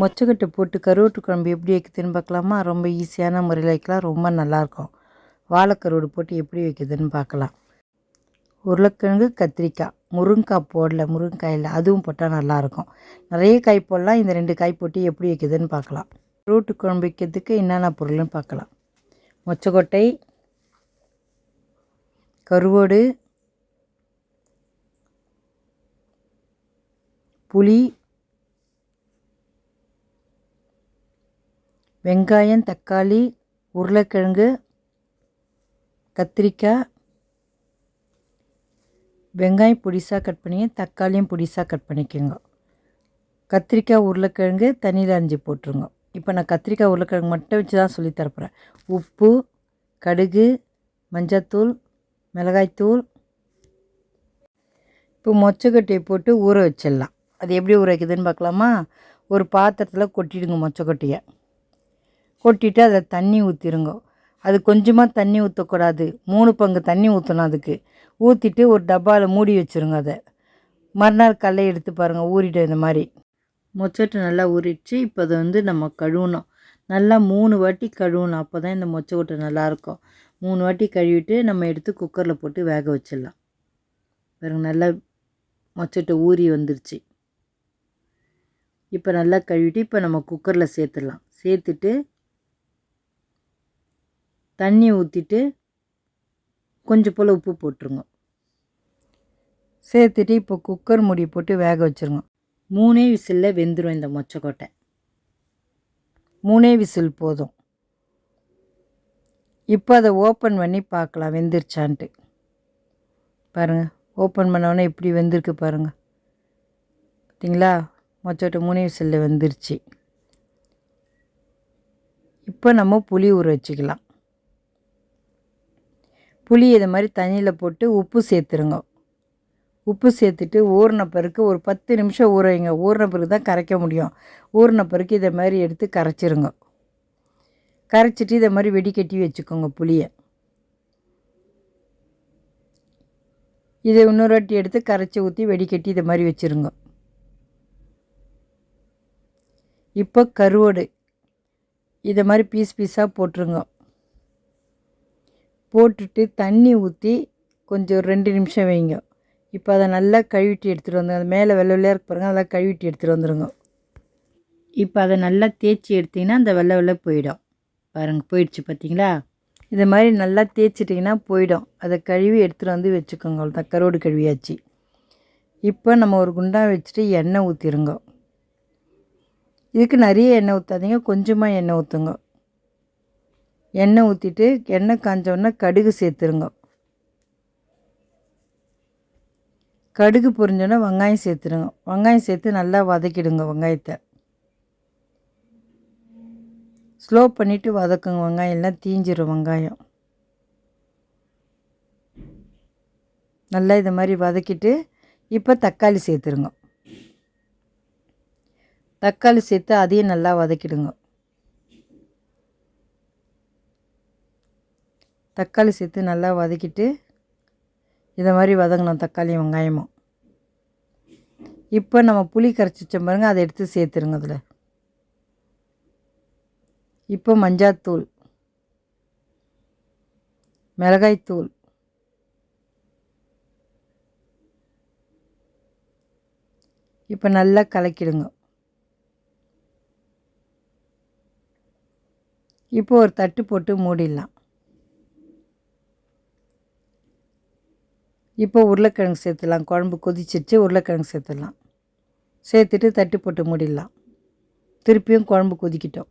மொச்சக்கட்டை போட்டு கருவாட்டு குழம்பு எப்படி வைக்கிறதுன்னு பார்க்கலாமா? ரொம்ப ஈஸியான முறையில் வைக்கலாம். ரொம்ப நல்லாயிருக்கும். வாழைக்கருவாடு போட்டு எப்படி வைக்கிறதுன்னு பார்க்கலாம். உருளைக்கிழங்கு கத்திரிக்காய். முருங்கைக்காய் போடல. முருங்கைக்காயில் அதுவும் போட்டால் நல்லாயிருக்கும். நிறைய காய் போடலாம். இந்த ரெண்டு காய் போட்டு எப்படி வைக்கிறதுன்னு பார்க்கலாம். கருவாட்டு குழம்பு வைக்கிறதுக்கு என்னென்ன பொருள்னு பார்க்கலாம். மொச்சக்கொட்டை கருவாடு புளி வெங்காயம் தக்காளி உருளைக்கிழங்கு கத்திரிக்காய் வெங்காயம் பொடிசாக கட் பண்ணி தக்காளியும் பொடிசாக கட் பண்ணிக்கோங்க. கத்திரிக்காய் உருளைக்கிழங்கு தண்ணியில் அரிஞ்சு போட்டுருங்க. இப்போ நான் கத்திரிக்காய் உருளைக்கிழங்கு மட்டும் வச்சு தான் சொல்லித்தரப்புறேன் தரப்போகிறேன் உப்பு கடுகு மஞ்சத்தூள் மிளகாய்த்தூள். இப்போ மொச்சக்கொட்டையை போட்டு ஊற வச்சிடலாம். அது எப்படி ஊற வைக்குதுன்னு பார்க்கலாமா? ஒரு பாத்திரத்தில் கொட்டிடுங்க மொச்சக்கொட்டையை. கொட்டிட்டு அதில் தண்ணி ஊற்றிடுங்க அது கொஞ்சமாக தண்ணி ஊற்றக்கூடாது மூணு பங்கு தண்ணி ஊற்றணும் அதுக்கு. ஊற்றிட்டு ஒரு டப்பாவில் மூடி வச்சுருங்க அதை. மறுநாள் கல்லை எடுத்து பாருங்கள் ஊறிட்டு இந்த மாதிரி. மொச்சட்டு நல்லா ஊறிடுச்சு. இப்போ அதை வந்து நம்ம கழுவணும். நல்லா மூணு வாட்டி கழுவணும். அப்போ தான் இந்த மொச்சக்கொட்டை நல்லாயிருக்கும் மூணு வாட்டி கழுவிட்டு நம்ம எடுத்து குக்கரில் போட்டு வேக வச்சிடலாம். பாருங்க நல்லா மொச்சட்டை ஊறி வந்துருச்சு. இப்போ நல்லா கழுவிட்டு இப்போ நம்ம குக்கரில் சேர்த்துடலாம். சேர்த்துட்டு தண்ணி ஊற்றிட்டு கொஞ்சம் போல் உப்பு போட்டுருங்க. சேர்த்துட்டு இப்போ குக்கர் மூடி போட்டு வேக வச்சுருங்க. மூணே விசிலில் வெந்துடும் இந்த மொச்சக்கொட்டை. மூணே விசில் போதும். இப்போ அதை ஓப்பன் பண்ணி பார்க்கலாம் வெந்துருச்சான்ட்டு. பாருங்கள் ஓப்பன் பண்ணோன்னே இப்படி வெந்திருக்கு பாருங்கள் பார்த்தீங்களா? மொச்சக்கொட்டை மூணே விசிலில் வெந்துருச்சு. இப்போ நம்ம புளி ஊற வச்சுக்கலாம். புளி இதை மாதிரி தண்ணியில் போட்டு உப்பு சேர்த்துருங்க. உப்பு சேர்த்துட்டு ஊறின பிறகு ஒரு பத்து நிமிஷம் ஊற வைங்க ஊறின பிறகு தான் கரைக்க முடியும். ஊறின பிறகு இதை மாதிரி எடுத்து கரைச்சிருங்க. கரைச்சிட்டு இதை மாதிரி வெடிக்கட்டி வச்சுக்கோங்க புளியை. இதை இன்னொரு வாட்டி எடுத்து கரைச்சி ஊற்றி வெடிக்கட்டி இதை மாதிரி வச்சுருங்க. இப்போ கருவாடு இதை மாதிரி பீஸ் பீஸாக போட்டுருங்க. போட்டுட்டு தண்ணி ஊற்றி கொஞ்சம் ரெண்டு நிமிஷம் வைங்க. இப்போ அதை நல்லா கழுவிட்டு எடுத்துகிட்டு வந்துடுங்க அது மேலே வெள்ளை வெள்ளையாக இருக்கு பாருங்கள் அதெல்லாம் கழுவிட்டு எடுத்துகிட்டு வந்துடுங்க இப்போ அதை நல்லா தேய்ச்சி எடுத்திங்கன்னா அந்த வெள்ளை வெள்ளை போயிடும். பாருங்கள் போயிடுச்சு பார்த்தீங்களா இதை மாதிரி நல்லா தேய்ச்சிட்டிங்கன்னா போயிடும். அதை கழுவி எடுத்துகிட்டு வந்து வச்சுக்கோங்க. அவ்வளோதான் கருவாடு கழுவியாச்சு. இப்போ நம்ம ஒரு குண்டா வச்சுட்டு எண்ணெய் ஊற்றிடுங்க இதுக்கு நிறைய எண்ணெய் ஊற்றாதீங்க கொஞ்சமாக எண்ணெய் ஊற்றுங்க எண்ணெய் ஊற்றிட்டு எண்ணெய் காஞ்சோடனே கடுகு சேர்த்துருங்க. கடுகு பொரிஞ்சோடனே வெங்காயம் சேர்த்துருங்க. வெங்காயம் சேர்த்து நல்லா வதக்கிடுங்க வெங்காயத்தை. ஸ்லோ பண்ணிவிட்டு வதக்குங்க வெங்காயம் எல்லாம் தீஞ்சிரும் வெங்காயம். நல்லா இதை மாதிரி வதக்கிட்டு இப்போ தக்காளி சேர்த்துருங்க. தக்காளி சேர்த்து அதையும் நல்லா வதக்கிடுங்க. தக்காளி சேர்த்து நல்லா வதக்கிட்டு இதை மாதிரி வதங்கணும் தக்காளியும் வெங்காயமும். இப்போ நம்ம புளி கரைச்சி வச்சோம் பாருங்கள் அதை எடுத்து சேர்த்துருங்க அதில் இப்போ மஞ்சாத்தூள் மிளகாய்த்தூள் இப்போ நல்லா கலக்கிடுங்க. இப்போ ஒரு தட்டு போட்டு மூடிடலாம். இப்போ உருளைக்கிழங்கு சேர்த்துடலாம். குழம்பு கொதிச்சிருச்சு உருளைக்கிழங்கு சேர்த்துடலாம். சேர்த்துட்டு தட்டு போட்டு மூடிடலாம். திருப்பியும் குழம்பு கொதிக்கிட்டோம்.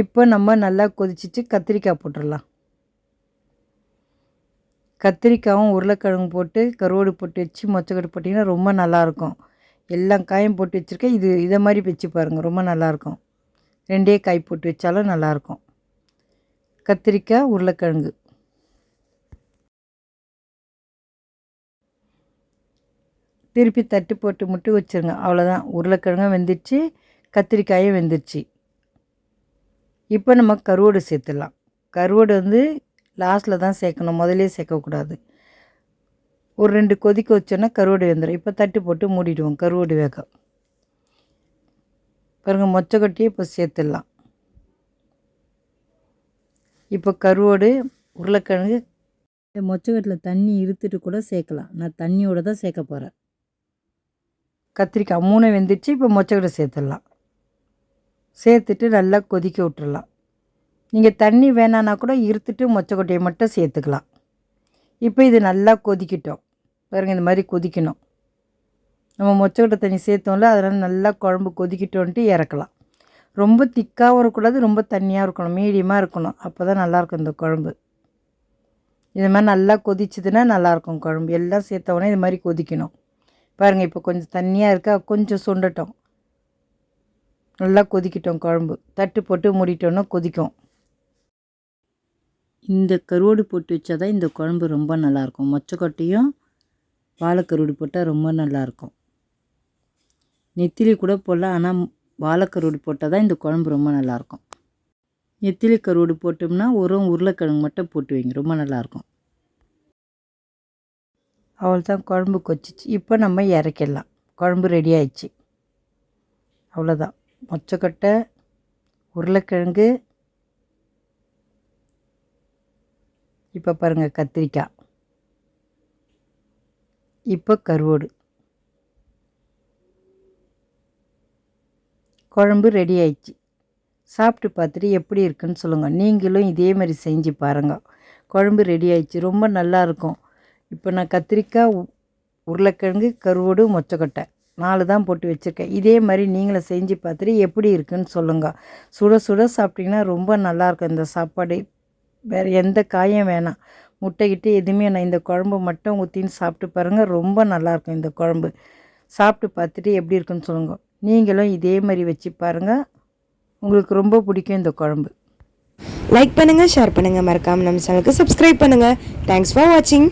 இப்போ நம்ம நல்லா கொதிச்சிச்சு கத்திரிக்காய் போட்டுடலாம். கத்திரிக்காயும் உருளைக்கிழங்கு போட்டு கருவாடு போட்டு வச்சு மொச்சக்கட்டு போட்டிங்கன்னா ரொம்ப நல்லாயிருக்கும். எல்லா காயும் போட்டு வச்சுருக்கேன். இது இதை மாதிரி வச்சு பாருங்கள் ரொம்ப நல்லாயிருக்கும். ரெண்டே காய் போட்டு வச்சாலும் நல்லாயிருக்கும். கத்திரிக்காய் உருளைக்கிழங்கு. திருப்பி தட்டு போட்டு முட்டு வச்சுருங்க. அவ்வளோதான் உருளைக்கிழங்கும் வெந்துடுச்சு கத்திரிக்காயும் வெந்துடுச்சு. இப்போ நம்ம கருவாடு சேர்த்துடலாம். கருவாடு வந்து லாஸ்ட்டில் தான் சேர்க்கணும். முதலே சேர்க்கக்கூடாது. ஒரு ரெண்டு கொதிக்க வச்சோன்னா கருவாடு வெந்துடும் இப்போ தட்டு போட்டு மூடிடுவோம் கருவாடு வேகம் பாருங்கள் மொச்சக்கொட்டியை இப்போ சேர்த்துடலாம். இப்போ கருவாடு உருளைக்கிழங்கு மொச்சக்கட்டில் தண்ணி இருத்துட்டு கூட சேர்க்கலாம். நான் தண்ணியோட தான் சேர்க்க போகிறேன் கத்திரிக்காய் மூணு வெந்துச்சு இப்போ மொச்சக்கட்டை சேர்த்துடலாம். சேர்த்துட்டு நல்லா கொதிக்க விட்டுறலாம் நீங்கள் தண்ணி வேணான்னா கூட இருத்துட்டு மொச்சக்கொட்டையை மட்டும் சேர்த்துக்கலாம். இப்போ இது நல்லா கொதிக்கட்டும். பாருங்கள் இந்த மாதிரி கொதிக்கணும். நம்ம மொச்சக்கொட்டை தண்ணி சேர்த்தோம்ல அதனால் நல்லா குழம்பு கொதிக்கிட்டோன்ட்டு இறக்கலாம். ரொம்ப திக்காகவும் இருக்கக்கூடாது ரொம்ப தண்ணியாக இருக்கணும் மீடியமாக இருக்கணும். அப்போ தான் நல்லாயிருக்கும் இந்த குழம்பு. இது மாதிரி நல்லா கொதிச்சதுன்னா நல்லாயிருக்கும் குழம்பு. எல்லாம் சேர்த்தவொடனே இது மாதிரி கொதிக்கணும். பாருங்கள் இப்போ கொஞ்சம் தண்ணியாக இருக்கா கொஞ்சம் சுண்டட்டும். நல்லா கொதிக்கிட்டோம் குழம்பு. தட்டு போட்டு மூடிட்டோன்னா கொதிக்கும். இந்த கருவாடு போட்டு வச்சா தான் இந்த குழம்பு ரொம்ப நல்லாயிருக்கும் மொச்சக்கொட்டையும் வாழைக்கருவாடு போட்டால் ரொம்ப நல்லாயிருக்கும் நெத்திலி கூட போடலாம். ஆனால் வாழைக்கருவாடு போட்டால் தான் இந்த குழம்பு ரொம்ப நல்லாயிருக்கும். நெத்திலி கருவாடு போட்டோம்னா ஒரு உருளைக்கிழங்கு மட்டும் போட்டு வைங்க. ரொம்ப நல்லாயிருக்கும். அவள் தான் குழம்பு கொச்சிச்சு. இப்போ நம்ம இறக்கிடலாம். குழம்பு ரெடி ஆயிடுச்சு. அவ்வளோதான் மொச்சக்கொட்டை உருளைக்கிழங்கு இப்போ பாருங்கள் கத்திரிக்காய். இப்போ கருவாடு. குழம்பு ரெடி ஆயிடுச்சு. சாப்பிட்டு பார்த்துட்டு எப்படி இருக்குன்னு சொல்லுங்கள் நீங்களும் இதே மாதிரி செஞ்சு பாருங்கள் குழம்பு ரெடி ஆயிடுச்சு. ரொம்ப நல்லா இருக்கும். இப்போ நான் கத்திரிக்காய் உருளைக்கிழங்கு கருவாடு மொச்சக்கொட்டை நாலு தான் போட்டு வச்சுருக்கேன். இதே மாதிரி நீங்களும் செஞ்சு பார்த்துட்டு எப்படி இருக்குன்னு சொல்லுங்கள் சுட சுட சாப்பிட்டிங்கன்னா ரொம்ப நல்லாயிருக்கும் இந்த சாப்பாடு வேறு எந்த காயும் வேணாம். முட்டைக்கிட்டு எதுவுமே நான் இந்த குழம்பு மட்டும் ஊற்றின்னு சாப்பிட்டு பாருங்கள் ரொம்ப நல்லாயிருக்கும் இந்த குழம்பு. சாப்பிட்டு பார்த்துட்டு எப்படி இருக்குன்னு சொல்லுங்கள் நீங்களும் இதே மாதிரி வச்சு பாருங்கள் உங்களுக்கு ரொம்ப பிடிக்கும் இந்த குழம்பு. லைக் பண்ணுங்கள் ஷேர் பண்ணுங்கள் மறக்காமல் நம்ம சேனலுக்கு சப்ஸ்கிரைப் பண்ணுங்கள் தேங்க்ஸ் ஃபார் வாட்சிங்